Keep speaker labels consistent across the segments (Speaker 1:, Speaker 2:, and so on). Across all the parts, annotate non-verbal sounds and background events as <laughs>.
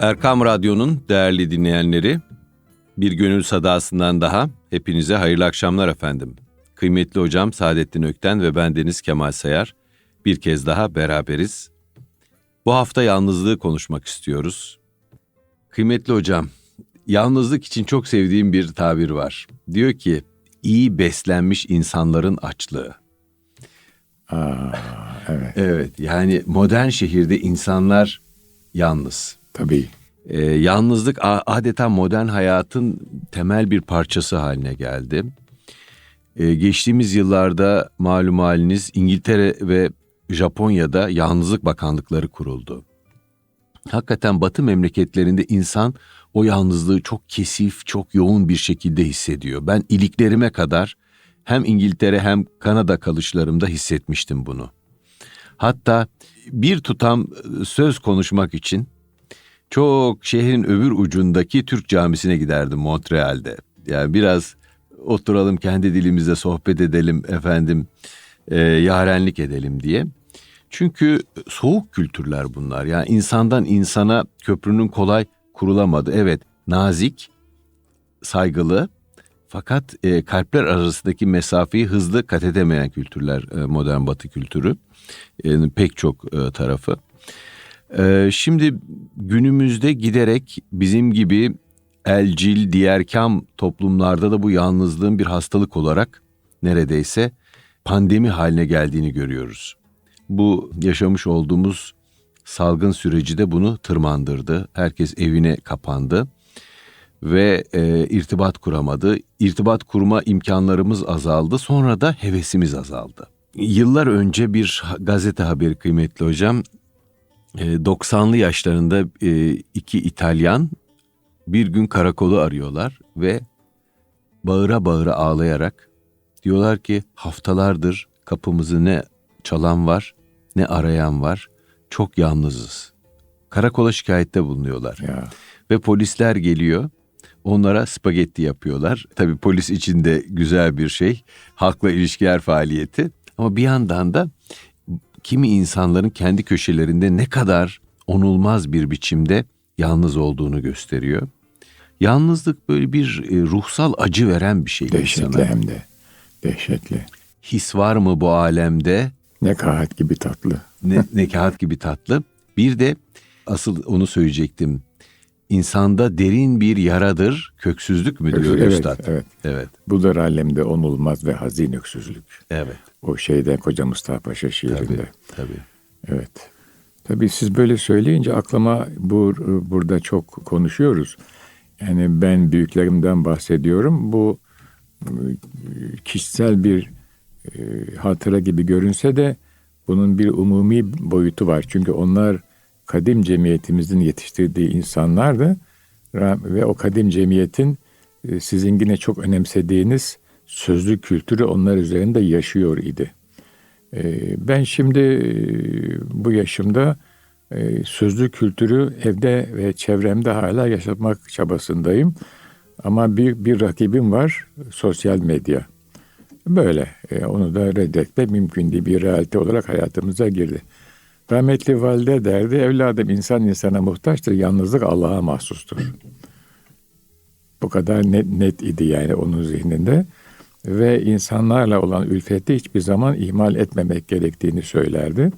Speaker 1: Erkam Radyo'nun değerli dinleyenleri, bir gönül sadasından daha hepinize hayırlı akşamlar efendim. Kıymetli hocam Saadettin Ökten ve bendeniz Kemal Sayar bir kez daha beraberiz. Bu hafta yalnızlığı konuşmak istiyoruz. Kıymetli hocam, yalnızlık için çok sevdiğim bir tabir var. Diyor ki, iyi beslenmiş insanların açlığı.
Speaker 2: Aa, evet
Speaker 1: Evet, yani modern şehirde insanlar yalnız.
Speaker 2: Tabii.
Speaker 1: Ee, yalnızlık adeta modern hayatın temel bir parçası haline geldi. Ee, geçtiğimiz yıllarda malum haliniz İngiltere ve Japonya'da yalnızlık bakanlıkları kuruldu. Hakikaten batı memleketlerinde insan o yalnızlığı çok kesif, çok yoğun bir şekilde hissediyor. Ben iliklerime kadar hem İngiltere hem Kanada kalışlarımda hissetmiştim bunu. Hatta bir tutam e, söz konuşmak için çok şehrin öbür ucundaki Türk camisine giderdim Montreal'de. Yani biraz oturalım kendi dilimizde sohbet edelim efendim, e, yarenlik edelim diye. Çünkü soğuk kültürler bunlar. Yani insandan insana köprünün kolay kurulamadı. Evet nazik, saygılı fakat e, kalpler arasındaki mesafeyi hızlı kat edemeyen kültürler e, modern batı kültürü. E, pek çok e, tarafı. Ee, şimdi günümüzde giderek bizim gibi elcil, diğerkam toplumlarda da bu yalnızlığın bir hastalık olarak neredeyse pandemi haline geldiğini görüyoruz. Bu yaşamış olduğumuz salgın süreci de bunu tırmandırdı. Herkes evine kapandı ve e, irtibat kuramadı. İrtibat kurma imkanlarımız azaldı. Sonra da hevesimiz azaldı. Yıllar önce bir gazete haberi kıymetli hocam 90'lı yaşlarında e, iki İtalyan bir gün karakolu arıyorlar ve bağıra bağıra ağlayarak diyorlar ki haftalardır kapımızı ne çalan var ne arayan var çok yalnızız. Karakola şikayette bulunuyorlar
Speaker 2: Ya
Speaker 1: ve polisler geliyor. Onlara spagetti yapıyorlar. Tabii polis için de güzel bir şey. Halkla ilişkiler faaliyeti. Ama bir yandan da kimi insanların kendi köşelerinde ne kadar onulmaz bir biçimde yalnız olduğunu gösteriyor. Yalnızlık böyle bir e, ruhsal acı veren bir şey
Speaker 2: dehşetli
Speaker 1: insana.
Speaker 2: hem de. Dehşetli.
Speaker 1: His var mı bu alemde?
Speaker 2: Ne kahat gibi tatlı.
Speaker 1: Ne, <laughs> ne kağıt gibi tatlı. Bir de asıl onu söyleyecektim. İnsanda derin bir yaradır, köksüzlük mü diyor
Speaker 2: evet,
Speaker 1: üstad?
Speaker 2: evet.
Speaker 1: Evet,
Speaker 2: Bu da alemde onulmaz ve hazin öksüzlük.
Speaker 1: evet.
Speaker 2: O şeyde Koca Mustafa Paşa şiirinde.
Speaker 1: Tabii, tabii.
Speaker 2: Evet. Tabii siz böyle söyleyince aklıma bu burada çok konuşuyoruz. Yani ben büyüklerimden bahsediyorum. Bu e, kişisel bir e, hatıra gibi görünse de bunun bir umumi boyutu var. Çünkü onlar kadim cemiyetimizin yetiştirdiği insanlardı ve o kadim cemiyetin e, sizin yine çok önemsediğiniz sözlü kültürü onlar üzerinde yaşıyor idi. Ee, Ben şimdi e, bu yaşımda e, sözlü kültürü evde ve çevremde hala yaşatmak çabasındayım. Ama bir, bir rakibim var sosyal medya. Böyle e, onu da reddetmek mümkün değil. Bir realite olarak hayatımıza girdi. Rahmetli valide derdi evladım insan insana muhtaçtır yalnızlık Allah'a mahsustur. Bu kadar net, net idi yani onun zihninde ve insanlarla olan ülfeti hiçbir zaman ihmal etmemek gerektiğini söylerdi.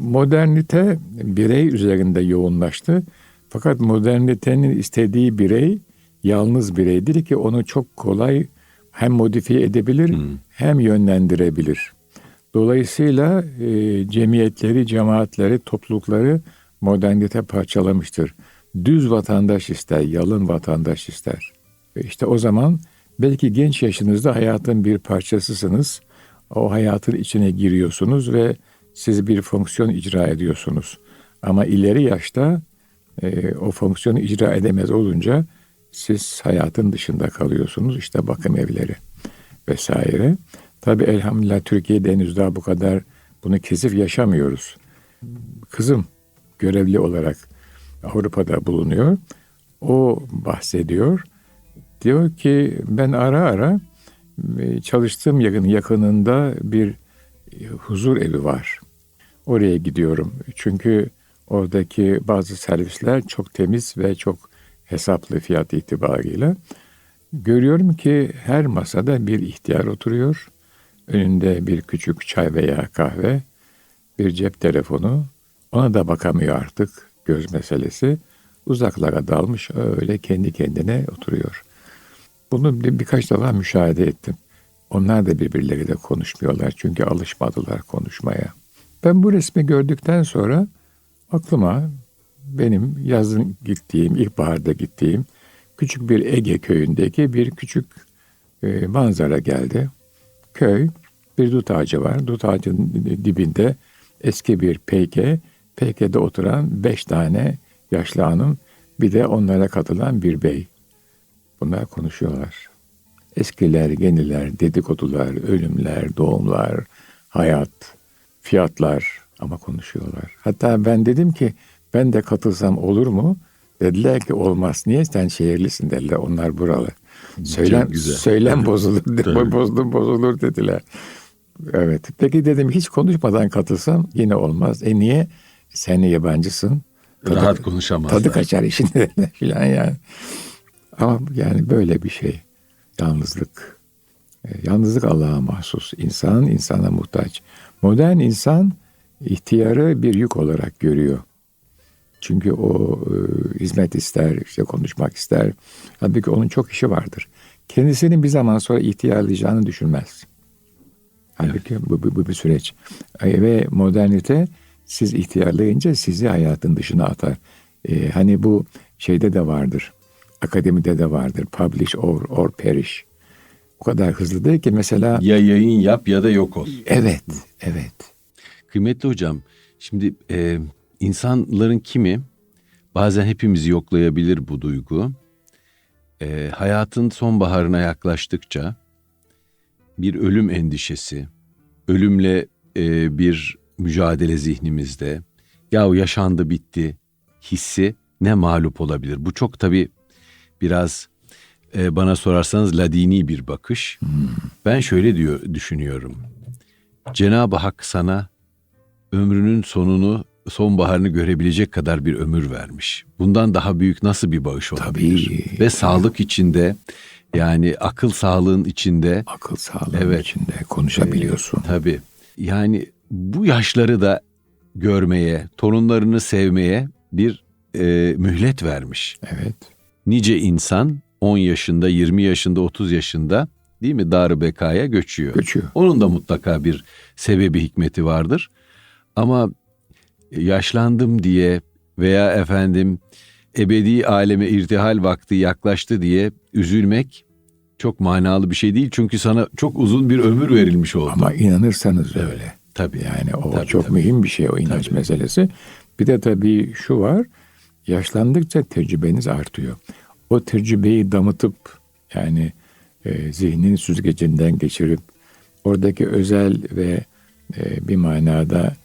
Speaker 2: Modernite birey üzerinde yoğunlaştı. Fakat modernitenin istediği birey yalnız bireydir ki onu çok kolay hem modifiye edebilir hem yönlendirebilir. Dolayısıyla e, cemiyetleri, cemaatleri, toplulukları modernite parçalamıştır. Düz vatandaş ister, yalın vatandaş ister. İşte o zaman belki genç yaşınızda hayatın bir parçasısınız. O hayatın içine giriyorsunuz ve siz bir fonksiyon icra ediyorsunuz. Ama ileri yaşta e, o fonksiyonu icra edemez olunca siz hayatın dışında kalıyorsunuz. İşte bakım evleri vesaire. Tabii elhamdülillah Türkiye'de henüz daha bu kadar bunu kesif yaşamıyoruz. Kızım görevli olarak Avrupa'da bulunuyor. O bahsediyor. Diyor ki ben ara ara e, çalıştığım yakın yakınında bir e, huzur evi var. Oraya gidiyorum. Çünkü Oradaki bazı servisler çok temiz ve çok hesaplı fiyat itibarıyla. Görüyorum ki her masada bir ihtiyar oturuyor. Önünde bir küçük çay veya kahve, bir cep telefonu. Ona da bakamıyor artık göz meselesi. Uzaklara dalmış öyle kendi kendine oturuyor. Bunu bir, birkaç defa müşahede ettim. Onlar da birbirleriyle konuşmuyorlar çünkü alışmadılar konuşmaya. Ben bu resmi gördükten sonra aklıma benim yazın gittiğim, ilkbaharda gittiğim küçük bir Ege köyündeki bir küçük e, manzara geldi. Köy, bir dut ağacı var. Dut ağacının dibinde eski bir peyke, peykede oturan beş tane yaşlı hanım, bir de onlara katılan bir bey. Bunlar konuşuyorlar. Eskiler, yeniler, dedikodular, ölümler, doğumlar, hayat, fiyatlar ama konuşuyorlar. Hatta ben dedim ki ben de katılsam olur mu? Dediler ki olmaz. Niye sen şehirlisin dediler. Onlar buralı. Söylem,
Speaker 1: güzel.
Speaker 2: söylem <laughs> bozulur. Bozulur, bozulur dediler. Evet. Peki dedim hiç konuşmadan katılsam yine olmaz. E niye? Sen yabancısın. Tadı-
Speaker 1: Rahat konuşamazlar.
Speaker 2: Tadı kaçar işin <laughs> dediler filan yani. Ama yani böyle bir şey. Yalnızlık. E, Yalnızlık Allah'a mahsus. İnsan insana muhtaç. Modern insan ihtiyarı bir yük olarak görüyor. Çünkü o e, hizmet ister, işte konuşmak ister. Halbuki onun çok işi vardır. Kendisinin bir zaman sonra ihtiyarlayacağını düşünmez. Halbuki bu, bu, bu bir süreç. E, Ve modernite siz ihtiyarlayınca sizi hayatın dışına atar. E, hani bu şeyde de vardır. Akademide de vardır. Publish or, or perish. O kadar hızlı değil ki mesela
Speaker 1: Ya yayın yap ya da yok ol.
Speaker 2: evet, evet.
Speaker 1: Kıymetli hocam, şimdi e, insanların kimi bazen hepimizi yoklayabilir bu duygu. E, hayatın sonbaharına yaklaştıkça bir ölüm endişesi, ölümle e, bir mücadele zihnimizde, yahu yaşandı bitti hissi ne mağlup olabilir? Bu çok tabii biraz e, bana sorarsanız ladini bir bakış. Ben şöyle diyor düşünüyorum. Cenab-ı Hak sana ömrünün sonunu, sonbaharını görebilecek kadar bir ömür vermiş. Bundan daha büyük nasıl bir bağış olabilir?
Speaker 2: Tabii.
Speaker 1: Ve sağlık içinde yani akıl sağlığın içinde
Speaker 2: Akıl sağlığı
Speaker 1: Evet.
Speaker 2: içinde konuşabiliyorsun.
Speaker 1: tabii yani bu yaşları da görmeye, torunlarını sevmeye bir e, mühlet vermiş.
Speaker 2: evet.
Speaker 1: Nice insan 10 yaşında, 20 yaşında, 30 yaşında değil mi dar bekaya göçüyor.
Speaker 2: Göçüyor.
Speaker 1: Onun da mutlaka bir sebebi hikmeti vardır. Ama yaşlandım diye veya efendim ebedi aleme irtihal vakti yaklaştı diye üzülmek çok manalı bir şey değil. Çünkü sana çok uzun bir ömür verilmiş oldu.
Speaker 2: Ama inanırsanız öyle.
Speaker 1: tabii.
Speaker 2: Yani o
Speaker 1: Tabii,
Speaker 2: çok
Speaker 1: tabii.
Speaker 2: mühim bir şey o inanç
Speaker 1: Tabii.
Speaker 2: meselesi. Bir de tabii şu var. Yaşlandıkça tecrübeniz artıyor. O tecrübeyi damıtıp yani e, zihnini süzgecinden geçirip oradaki özel ve e, bir manada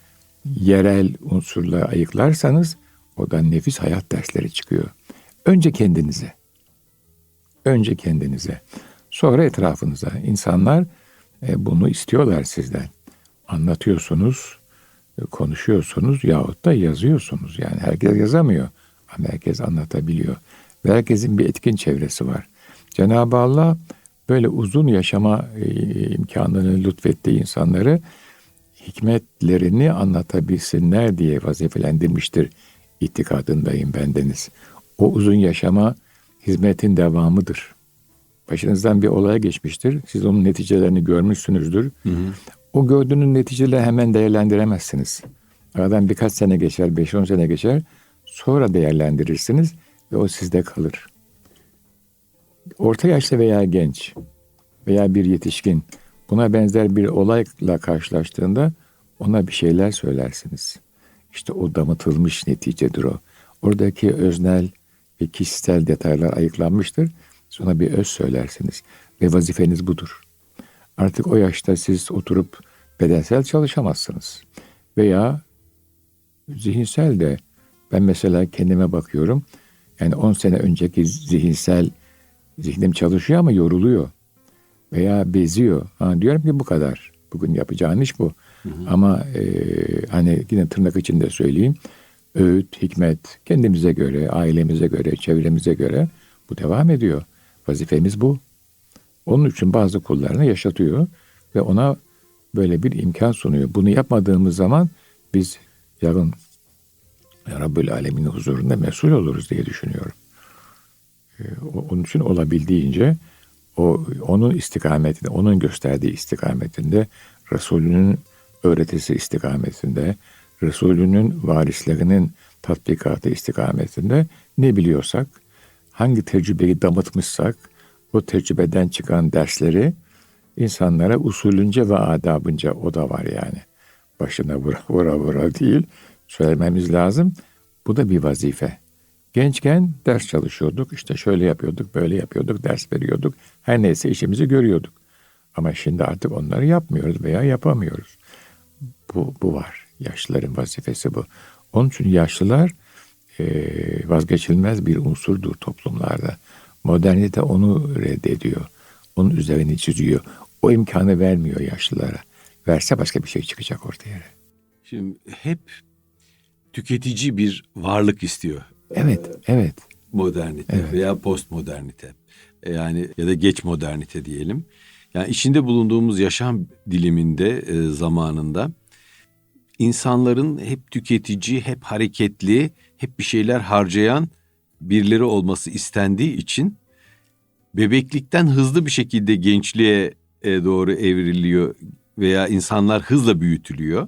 Speaker 2: yerel unsurla ayıklarsanız odan nefis hayat dersleri çıkıyor. Önce kendinize. Önce kendinize. Sonra etrafınıza. İnsanlar e, bunu istiyorlar sizden. Anlatıyorsunuz, e, konuşuyorsunuz yahut da yazıyorsunuz. Yani herkes yazamıyor ama herkes anlatabiliyor. Ve herkesin bir etkin çevresi var. Cenab-ı Allah böyle uzun yaşama e, imkanını lütfettiği insanları hikmetlerini anlatabilsinler diye vazifelendirmiştir itikadındayım bendeniz. O uzun yaşama hizmetin devamıdır. Başınızdan bir olaya geçmiştir. Siz onun neticelerini görmüşsünüzdür. O gördüğünüz neticeleri hemen değerlendiremezsiniz. Aradan birkaç sene geçer, 5-10 sene geçer. Sonra değerlendirirsiniz ve o sizde kalır. Orta yaşlı veya genç veya bir yetişkin buna benzer bir olayla karşılaştığında ona bir şeyler söylersiniz. İşte o damıtılmış neticedir o. Oradaki öznel ve kişisel detaylar ayıklanmıştır. Sonra bir öz söylersiniz ve vazifeniz budur. Artık o yaşta siz oturup bedensel çalışamazsınız. Veya zihinsel de ben mesela kendime bakıyorum. Yani 10 sene önceki zihinsel zihnim çalışıyor ama yoruluyor. Veya beziyor. Ha, diyorum ki bu kadar. Bugün yapacağın iş bu. Ama e, hani yine tırnak içinde söyleyeyim. öğüt, hikmet kendimize göre, ailemize göre, çevremize göre bu devam ediyor. Vazifemiz bu. Onun için bazı kullarını yaşatıyor ve ona böyle bir imkan sunuyor. Bunu yapmadığımız zaman biz yarın Rabbül Alemin huzurunda mesul oluruz diye düşünüyorum. Ee, Onun için olabildiğince o onun istikametinde, onun gösterdiği istikametinde, Resulünün öğretisi istikametinde, Resulünün varislerinin tatbikatı istikametinde ne biliyorsak, hangi tecrübeyi damıtmışsak, o tecrübeden çıkan dersleri insanlara usulünce ve adabınca o da var yani. Başına vura vura vura değil söylememiz lazım. Bu da bir vazife. Gençken ders çalışıyorduk. işte şöyle yapıyorduk, böyle yapıyorduk, ders veriyorduk. Her neyse işimizi görüyorduk. Ama şimdi artık onları yapmıyoruz veya yapamıyoruz. Bu, bu var. Yaşlıların vazifesi bu. Onun için yaşlılar eee, vazgeçilmez bir unsurdur toplumlarda. Modernite onu reddediyor. Onun üzerini çiziyor. O imkanı vermiyor yaşlılara. Verse başka bir şey çıkacak ortaya.
Speaker 1: Şimdi hep tüketici bir varlık istiyor
Speaker 2: Evet, evet.
Speaker 1: modernite
Speaker 2: Evet.
Speaker 1: veya postmodernite. E, Yani ya da geç modernite diyelim. Yani içinde bulunduğumuz yaşam diliminde e, zamanında insanların hep tüketici, hep hareketli, hep bir şeyler harcayan birileri olması istendiği için bebeklikten hızlı bir şekilde gençliğe e, doğru evriliyor veya insanlar hızla büyütülüyor.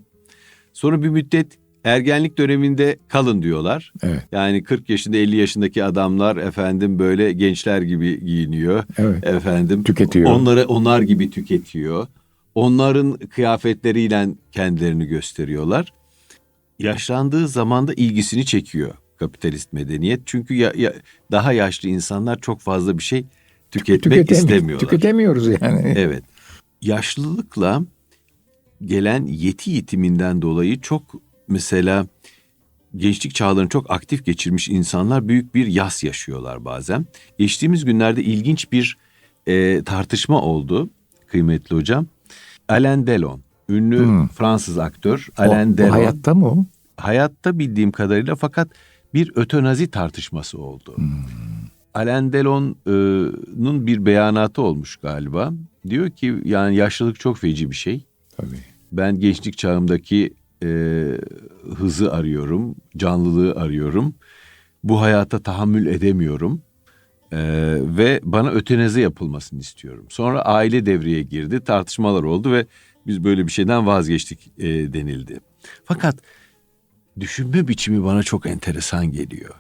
Speaker 1: Sonra bir müddet ergenlik döneminde kalın diyorlar.
Speaker 2: Evet.
Speaker 1: Yani 40 yaşında 50 yaşındaki adamlar efendim böyle gençler gibi giyiniyor.
Speaker 2: Evet.
Speaker 1: Efendim
Speaker 2: Tüketiyor.
Speaker 1: onları onlar gibi tüketiyor. Onların kıyafetleriyle kendilerini gösteriyorlar. Yaşlandığı zaman da ilgisini çekiyor kapitalist medeniyet. Çünkü ya, ya- daha yaşlı insanlar çok fazla bir şey tüketmek
Speaker 2: Tüketemi-
Speaker 1: istemiyorlar.
Speaker 2: Tüketemiyoruz yani.
Speaker 1: Evet. Yaşlılıkla gelen yeti yitiminden dolayı çok mesela gençlik çağlarını çok aktif geçirmiş insanlar büyük bir yas yaşıyorlar bazen. Geçtiğimiz günlerde ilginç bir e, tartışma oldu kıymetli hocam. Alain Delon, ünlü
Speaker 2: Hmm.
Speaker 1: Fransız aktör
Speaker 2: O-
Speaker 1: Alain
Speaker 2: o
Speaker 1: Delon.
Speaker 2: hayatta mı o?
Speaker 1: hayatta bildiğim kadarıyla fakat bir ötenazi tartışması oldu. Alain Delon'un bir beyanatı olmuş galiba. Diyor ki yani yaşlılık çok feci bir şey.
Speaker 2: Tabii.
Speaker 1: Ben gençlik çağımdaki e, hızı arıyorum, canlılığı arıyorum. Bu hayata tahammül edemiyorum. E, ve bana ötenazi yapılmasını istiyorum. Sonra aile devreye girdi, tartışmalar oldu ve biz böyle bir şeyden vazgeçtik e, denildi. Fakat düşünme biçimi bana çok enteresan geliyor.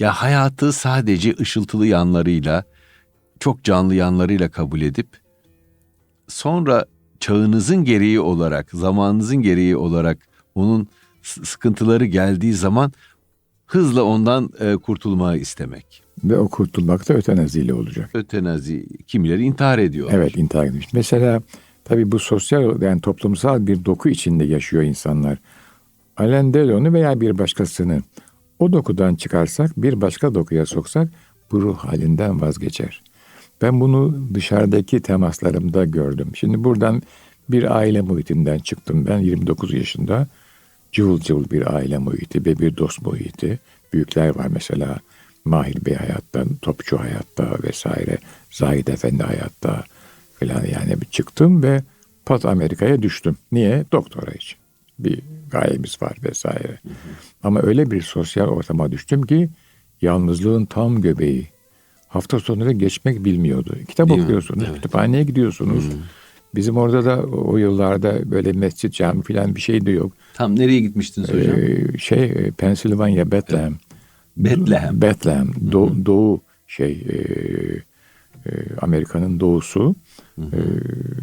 Speaker 1: Ya hayatı sadece ışıltılı yanlarıyla, çok canlı yanlarıyla kabul edip sonra çağınızın gereği olarak, zamanınızın gereği olarak onun sıkıntıları geldiği zaman hızla ondan e, kurtulmayı istemek.
Speaker 2: Ve o kurtulmak da ötenaziyle olacak.
Speaker 1: Ötenazi, kimileri intihar ediyorlar.
Speaker 2: Evet intihar etmiş. Mesela tabii bu sosyal yani toplumsal bir doku içinde yaşıyor insanlar. Alain Delon'u veya bir başkasını o dokudan çıkarsak bir başka dokuya soksak bu ruh halinden vazgeçer. Ben bunu dışarıdaki temaslarımda gördüm. Şimdi buradan bir aile muhitinden çıktım ben 29 yaşında. Cıvıl cıvıl bir aile muhiti ve bir dost muhiti. Büyükler var mesela Mahir Bey hayatta, Topçu hayatta vesaire. Zahid Efendi hayatta falan yani bir çıktım ve pat Amerika'ya düştüm. Niye? Doktora için. Bir gayemiz var vesaire. Ama öyle bir sosyal ortama düştüm ki yalnızlığın tam göbeği. Hafta sonları geçmek bilmiyordu. Kitap
Speaker 1: Değil mi?
Speaker 2: okuyorsunuz,
Speaker 1: Evet.
Speaker 2: kütüphaneye gidiyorsunuz. Bizim orada da o yıllarda böyle mescit, cami falan bir şey de yok.
Speaker 1: Tam nereye gitmiştiniz hocam?
Speaker 2: Ee, şey e, Pensilvanya, Bethlehem.
Speaker 1: Bethlehem.
Speaker 2: Bethlehem, Do- doğu şey e, e, Amerika'nın doğusu. E,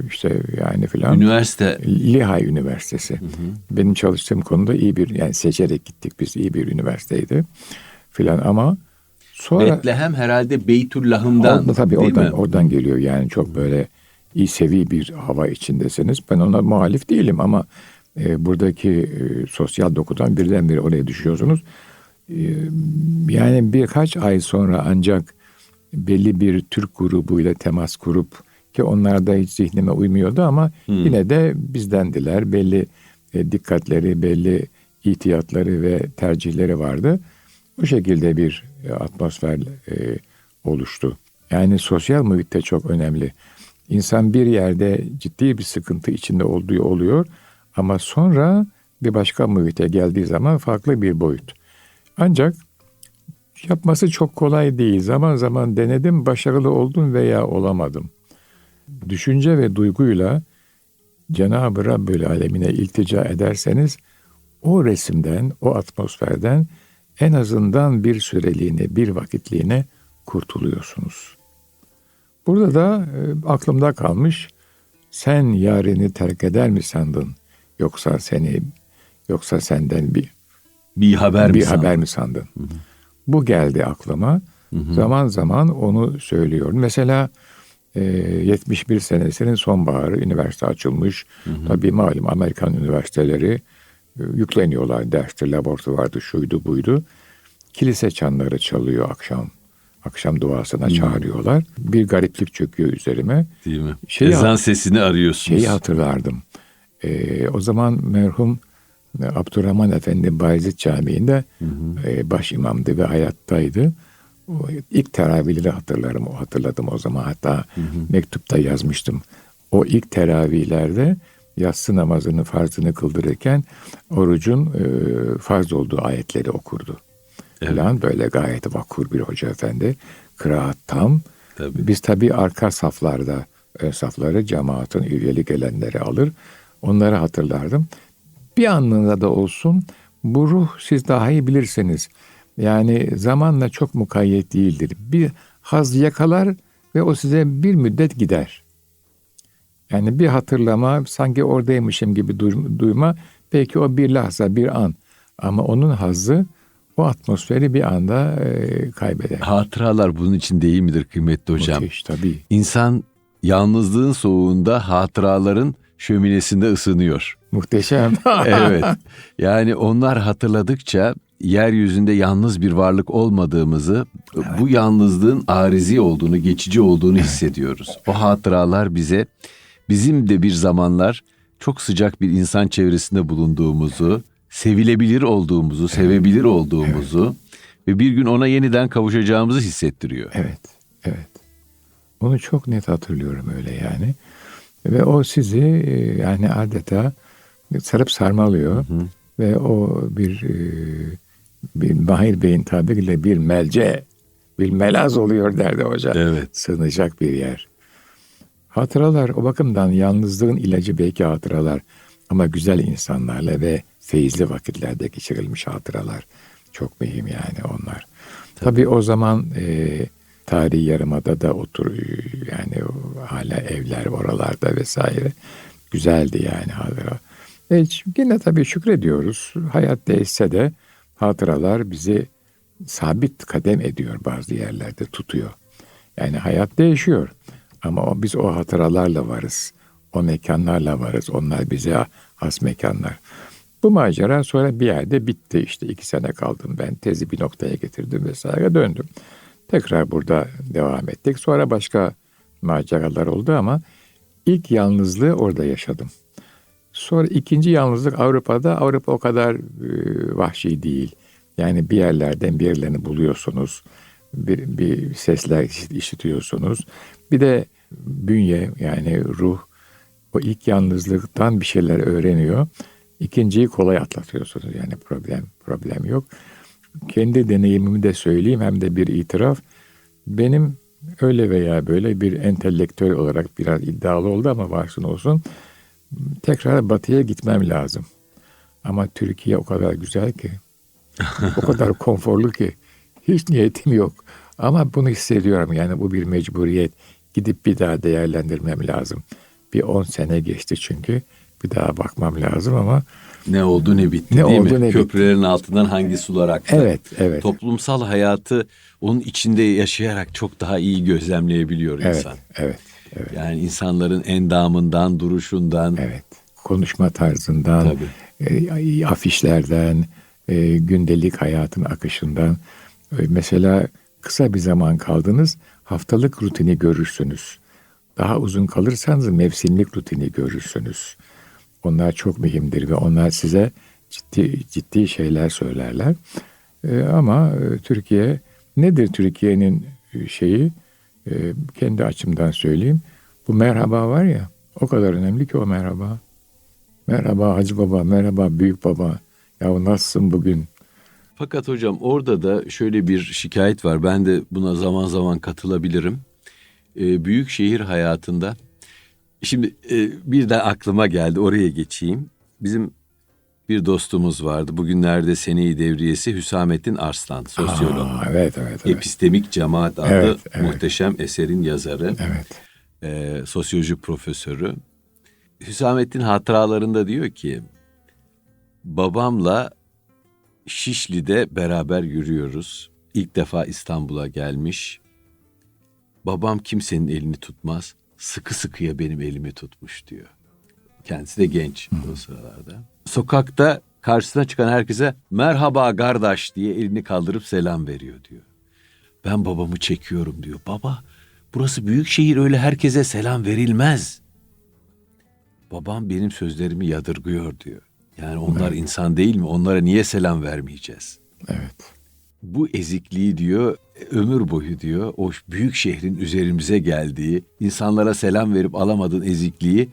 Speaker 2: işte yani filan.
Speaker 1: Üniversite
Speaker 2: Lehigh Üniversitesi. Benim çalıştığım konuda iyi bir yani seçerek gittik biz iyi bir üniversiteydi filan ama sonra
Speaker 1: Bethlehem herhalde Beytullah'ımdan
Speaker 2: Orada tabii
Speaker 1: değil
Speaker 2: oradan,
Speaker 1: mi?
Speaker 2: oradan geliyor yani çok böyle iyi sevi bir hava içindesiniz. Ben ona muhalif değilim ama e, buradaki e, sosyal dokudan birdenbire oraya düşüyorsunuz. E, yani birkaç ay sonra ancak belli bir Türk grubuyla temas kurup ki onlar da hiç zihnime uymuyordu ama yine de bizdendiler. Belli e, dikkatleri, belli ihtiyatları ve tercihleri vardı. Bu şekilde bir atmosfer e, oluştu. Yani sosyal muhit de çok önemli. İnsan bir yerde ciddi bir sıkıntı içinde olduğu oluyor ama sonra bir başka muhite geldiği zaman farklı bir boyut. Ancak yapması çok kolay değil. Zaman zaman denedim, başarılı oldum veya olamadım. Düşünce ve duyguyla Cenab-ı Rabbül Alemine iltica ederseniz o resimden, o atmosferden en azından bir süreliğine, bir vakitliğine kurtuluyorsunuz. Burada da e, aklımda kalmış sen yarini terk eder mi sandın yoksa seni yoksa senden bir
Speaker 1: Bir haber
Speaker 2: bir
Speaker 1: mi
Speaker 2: haber
Speaker 1: sandın?
Speaker 2: mi sandın? Bu geldi aklıma. Zaman zaman onu söylüyorum. Mesela e, 71 senesinin sonbaharı üniversite açılmış. Tabii malum Amerikan üniversiteleri yükleniyorlar. Derstir, laboratuvardı, şuydu buydu. Kilise çanları çalıyor akşam. Akşam duasına çağırıyorlar. Bir gariplik çöküyor üzerime.
Speaker 1: Değil mi?
Speaker 2: Şeyi
Speaker 1: Ezan sesini arıyorsunuz.
Speaker 2: Şeyi hatırlardım. Ee, o zaman merhum e, Abdurrahman Efendi Bayezid Camii'nde e, baş imamdı ve hayattaydı. O ilk teravihleri hatırlarım. Hatırladım o zaman. Hatta mektupta yazmıştım. O ilk teravihlerde yatsı namazını farzını kıldırırken orucun e, farz olduğu ayetleri okurdu.
Speaker 1: Evet.
Speaker 2: Falan böyle gayet vakur bir hoca efendi. Kıraat tam.
Speaker 1: Tabii.
Speaker 2: Biz tabii arka saflarda ön safları cemaatin üyeli gelenleri alır. Onları hatırlardım. Bir anlığında da olsun bu ruh siz daha iyi bilirsiniz. Yani zamanla çok mukayyet değildir. Bir haz yakalar ve o size bir müddet gider. Yani bir hatırlama, sanki oradaymışım gibi duy- duyma, belki o bir lahza, bir an. Ama onun hazzı o atmosferi bir anda e, kaybeder.
Speaker 1: Hatıralar bunun için değil midir kıymetli hocam?
Speaker 2: Müthiş tabii.
Speaker 1: İnsan yalnızlığın soğuğunda hatıraların şöminesinde ısınıyor.
Speaker 2: Muhteşem. <laughs>
Speaker 1: Evet. Yani onlar hatırladıkça yeryüzünde yalnız bir varlık olmadığımızı, bu yalnızlığın arizi olduğunu, geçici olduğunu hissediyoruz. O hatıralar bize bizim de bir zamanlar çok sıcak bir insan çevresinde bulunduğumuzu, sevilebilir olduğumuzu, sevebilir olduğumuzu ve bir gün ona yeniden kavuşacağımızı hissettiriyor.
Speaker 2: Evet, evet. Onu çok net hatırlıyorum öyle yani. Ve o sizi e, yani adeta sarıp sarmalıyor. Ve o bir e, bir Mahir Bey'in tabiriyle bir melce, bir melaz oluyor derdi hoca.
Speaker 1: Evet.
Speaker 2: Sığınacak bir yer. Hatıralar o bakımdan yalnızlığın ilacı belki hatıralar. Ama güzel insanlarla ve feyizli vakitlerde geçirilmiş hatıralar. Çok mühim yani onlar. Tabii o zaman e, tarihi yarımada da otur yani o hala evler oralarda vesaire güzeldi yani hatıra. E, yine tabii şükrediyoruz. Hayat değişse de hatıralar bizi sabit kadem ediyor bazı yerlerde tutuyor. Yani hayat değişiyor ama biz o hatıralarla varız. O mekanlarla varız. Onlar bize has mekanlar. Bu macera sonra bir yerde bitti işte. iki sene kaldım ben. Tezi bir noktaya getirdim vesaire döndüm. Tekrar burada devam ettik. Sonra başka maceralar oldu ama ilk yalnızlığı orada yaşadım. Sonra ikinci yalnızlık Avrupa'da. Avrupa o kadar e, vahşi değil. Yani bir yerlerden bir yerlerini buluyorsunuz. Bir, bir sesler işit- işitiyorsunuz. Bir de bünye yani ruh o ilk yalnızlıktan bir şeyler öğreniyor. İkinciyi kolay atlatıyorsunuz yani problem problem yok. Kendi deneyimimi de söyleyeyim hem de bir itiraf. Benim öyle veya böyle bir entelektüel olarak biraz iddialı oldu ama varsın olsun tekrar batıya gitmem lazım. Ama Türkiye o kadar güzel ki, <laughs> o kadar konforlu ki hiç niyetim yok. Ama bunu hissediyorum yani bu bir mecburiyet. Gidip bir daha değerlendirmem lazım. Bir 10 sene geçti çünkü bir daha bakmam lazım ama
Speaker 1: Ne oldu ne bitti
Speaker 2: Ne
Speaker 1: değil
Speaker 2: oldu,
Speaker 1: mi?
Speaker 2: ne bitti.
Speaker 1: Köprülerin altından hangi sular aktı?
Speaker 2: evet evet
Speaker 1: Toplumsal hayatı onun içinde yaşayarak çok daha iyi gözlemleyebiliyor
Speaker 2: evet
Speaker 1: insan.
Speaker 2: evet evet
Speaker 1: Yani insanların endamından, duruşundan.
Speaker 2: evet konuşma tarzından, e, afişlerden, e, gündelik hayatın akışından. E, mesela kısa bir zaman kaldınız, haftalık rutini görürsünüz. Daha uzun kalırsanız mevsimlik rutini görürsünüz. Onlar çok mühimdir ve onlar size ciddi ciddi şeyler söylerler. E, ama Türkiye nedir Türkiye'nin e, şeyi? E, kendi açımdan söyleyeyim. Bu merhaba var ya o kadar önemli ki o merhaba. Merhaba Hacı Baba, merhaba Büyük Baba. Ya nasılsın bugün?
Speaker 1: Fakat hocam orada da şöyle bir şikayet var. Ben de buna zaman zaman katılabilirim. Ee, büyük şehir hayatında şimdi e, birden aklıma geldi oraya geçeyim. Bizim bir dostumuz vardı. Bugünlerde seneyi devriyesi Hüsamettin Arslan, sosyolog.
Speaker 2: Aa, evet, evet, evet.
Speaker 1: Epistemik Cemaat adlı
Speaker 2: Evet, evet.
Speaker 1: muhteşem eserin yazarı,
Speaker 2: Evet.
Speaker 1: e, sosyoloji profesörü. Hüsamettin hatıralarında diyor ki, babamla Şişli'de beraber yürüyoruz. İlk defa İstanbul'a gelmiş. Babam kimsenin elini tutmaz. Sıkı sıkıya benim elimi tutmuş diyor. Kendisi de genç o sıralarda. Sokakta karşısına çıkan herkese merhaba kardeş diye elini kaldırıp selam veriyor diyor. Ben babamı çekiyorum diyor. Baba burası büyük şehir öyle herkese selam verilmez. Babam benim sözlerimi yadırgıyor diyor. Yani onlar insan değil mi? Onlara niye selam vermeyeceğiz?
Speaker 2: Evet.
Speaker 1: Bu ezikliği diyor ömür boyu diyor o büyük şehrin üzerimize geldiği insanlara selam verip alamadığın ezikliği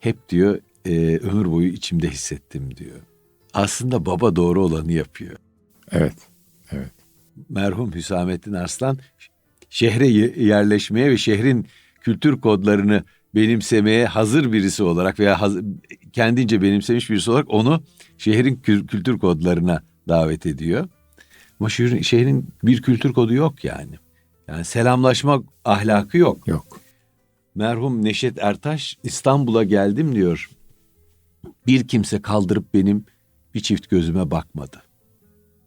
Speaker 1: hep diyor e, ömür boyu içimde hissettim diyor. Aslında baba doğru olanı yapıyor.
Speaker 2: Evet. Evet.
Speaker 1: merhum Hüsamettin Arslan şehre ye- yerleşmeye ve şehrin kültür kodlarını benimsemeye hazır birisi olarak veya kendince benimsemiş birisi olarak onu şehrin kü- kültür kodlarına davet ediyor. Ama şehrin, şehrin bir kültür kodu yok yani. Yani selamlaşma ahlakı yok.
Speaker 2: Yok.
Speaker 1: Merhum Neşet Ertaş İstanbul'a geldim diyor. Bir kimse kaldırıp benim bir çift gözüme bakmadı.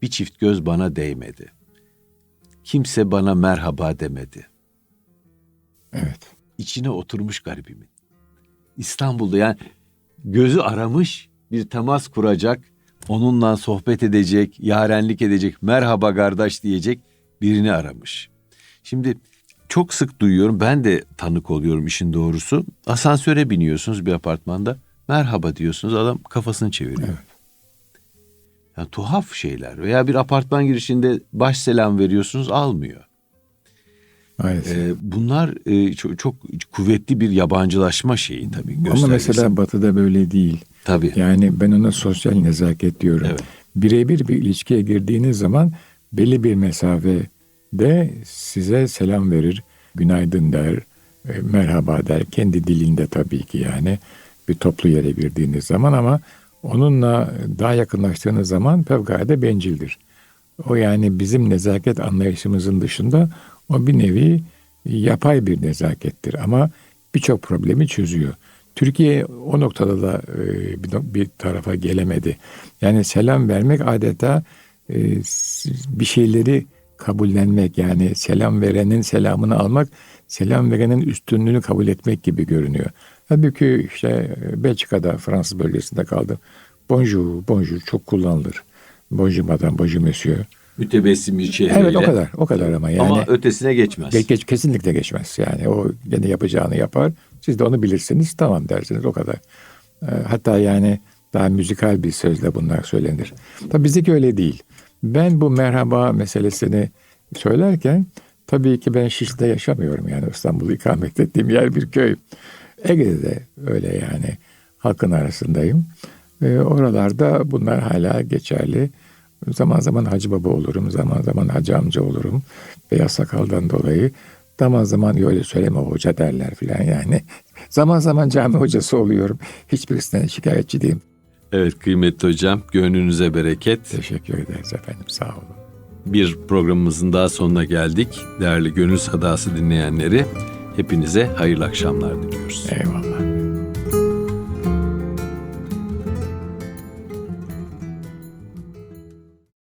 Speaker 1: Bir çift göz bana değmedi. Kimse bana merhaba demedi.
Speaker 2: Evet.
Speaker 1: İçine oturmuş garibimin. İstanbul'da yani gözü aramış bir temas kuracak, onunla sohbet edecek, yarenlik edecek, merhaba kardeş diyecek birini aramış. Şimdi çok sık duyuyorum, ben de tanık oluyorum işin doğrusu. Asansöre biniyorsunuz bir apartmanda, merhaba diyorsunuz, adam kafasını çeviriyor.
Speaker 2: Evet.
Speaker 1: Yani tuhaf şeyler veya bir apartman girişinde baş selam veriyorsunuz almıyor.
Speaker 2: Maalesef.
Speaker 1: Ee, bunlar e, çok, çok kuvvetli bir yabancılaşma şeyi tabii.
Speaker 2: Ama
Speaker 1: göstergesi.
Speaker 2: mesela Batı'da böyle değil.
Speaker 1: tabii.
Speaker 2: Yani ben ona sosyal nezaket diyorum.
Speaker 1: Evet.
Speaker 2: Birebir bir ilişkiye girdiğiniz zaman belli bir mesafede size selam verir, günaydın der, e, merhaba der. Kendi dilinde tabii ki yani bir toplu yere girdiğiniz zaman ama onunla daha yakınlaştığınız zaman fevkalade bencildir. O yani bizim nezaket anlayışımızın dışında o bir nevi yapay bir nezakettir ama birçok problemi çözüyor. Türkiye o noktada da e, bir, tarafa gelemedi. Yani selam vermek adeta e, bir şeyleri kabullenmek yani selam verenin selamını almak selam verenin üstünlüğünü kabul etmek gibi görünüyor. Halbuki işte Belçika'da Fransız bölgesinde kaldım. Bonjour, bonjour çok kullanılır. Bonjour madame, bonjour monsieur.
Speaker 1: Mütebessim bir çehreyle.
Speaker 2: Evet o kadar, o kadar ama yani.
Speaker 1: Ama ötesine geçmez.
Speaker 2: Ge- geç, kesinlikle geçmez. Yani o gene yapacağını yapar. Siz de onu bilirsiniz. Tamam dersiniz o kadar. Ee, hatta yani daha müzikal bir sözle bunlar söylenir. Tabii bizdeki öyle değil. Ben bu merhaba meselesini söylerken tabii ki ben Şişli'de yaşamıyorum. Yani İstanbul'u ikamet ettiğim yer bir köy. Ege'de de öyle yani halkın arasındayım. Ee, oralarda bunlar hala geçerli. Zaman zaman hacı baba olurum, zaman zaman hacı amca olurum. Beyaz sakaldan dolayı zaman zaman öyle söyleme hoca derler filan yani. <laughs> Zaman zaman cami hocası oluyorum. Hiçbirisinden şikayetçi değilim.
Speaker 1: Evet kıymetli hocam gönlünüze bereket.
Speaker 2: Teşekkür ederiz efendim sağ olun.
Speaker 1: Bir programımızın daha sonuna geldik. Değerli Gönül Sadası dinleyenleri hepinize hayırlı akşamlar diliyoruz.
Speaker 2: Eyvallah.